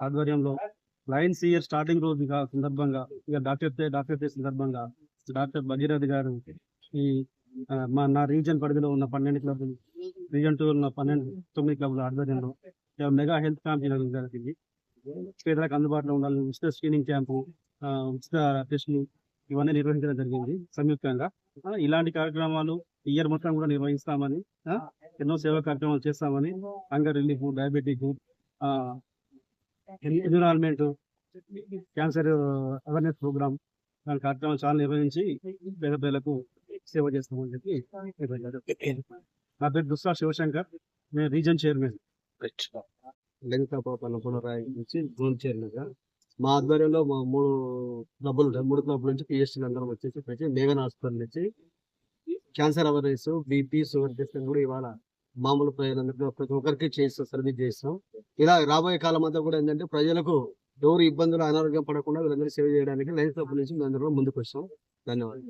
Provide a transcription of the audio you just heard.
ఆధ్వర్యంలో Lions year starting రోజు సందర్భంగా ఇక డాక్టర్ డే డాక్టర్ డే సందర్భంగా డాక్టర్ భగీరథ్ గారు ఈ మా నా రీజన్ పరిధిలో ఉన్న పన్నెండు క్లబ్లు రీజన్ టూ ఉన్న పన్నెండు తొమ్మిది క్లబ్ల ఆధ్వర్యంలో ఇక మెగా హెల్త్ క్యాంప్ జరిగింది. పేదలకు అందుబాటులో ఉండాలి ఉచిత స్క్రీనింగ్ క్యాంపు ఉచిత టెస్టులు ఇవన్నీ నిర్వహించడం జరిగింది. సంయుక్తంగా. ఇలాంటి కార్యక్రమాలు ఇయర్ మొత్తం కూడా నిర్వహిస్తామని ఎన్నో సేవా కార్యక్రమాలు చేస్తామని hunger relief diabetic environment cancer awareness programme లాంటి కార్యక్రమాలు చాలా నిర్వహించి పేద పేదలకు సేవ చేస్తామని చెప్పి నా పేరు దుస్సా శివశంకర్. నేను రీజన్ చైర్మన్. లలితాపాపన్న పునరాయి నుంచి జోన్ చైర్మన్గా మా ఆధ్వర్యంలో మా మూడు క్లబ్బులు ఉంటాయి. మూడు క్లబ్ నుంచి పిహెచ్డీలు అందరం వచ్చేసి ప్రతి మేఘన్ హాస్పిటల్ నుంచి cancer awareness BP sugar testing కూడా ఇవాళ మామూలు ప్రజలందరికీ ప్రతి ఒక్కరికి చేస్తాం సర్వీస్ చేస్తాం ఇలా రాబోయే కాలం అంతా కూడా ఏంటంటే ప్రజలకు ఎవరు ఇబ్బందులు అనారోగ్యం పడకుండా వీళ్ళందరూ సేవ చేయడానికి లైన్ క్లబ్ నుంచి మేము అందరం ముందుకు వస్తాం ధన్యవాదాలు.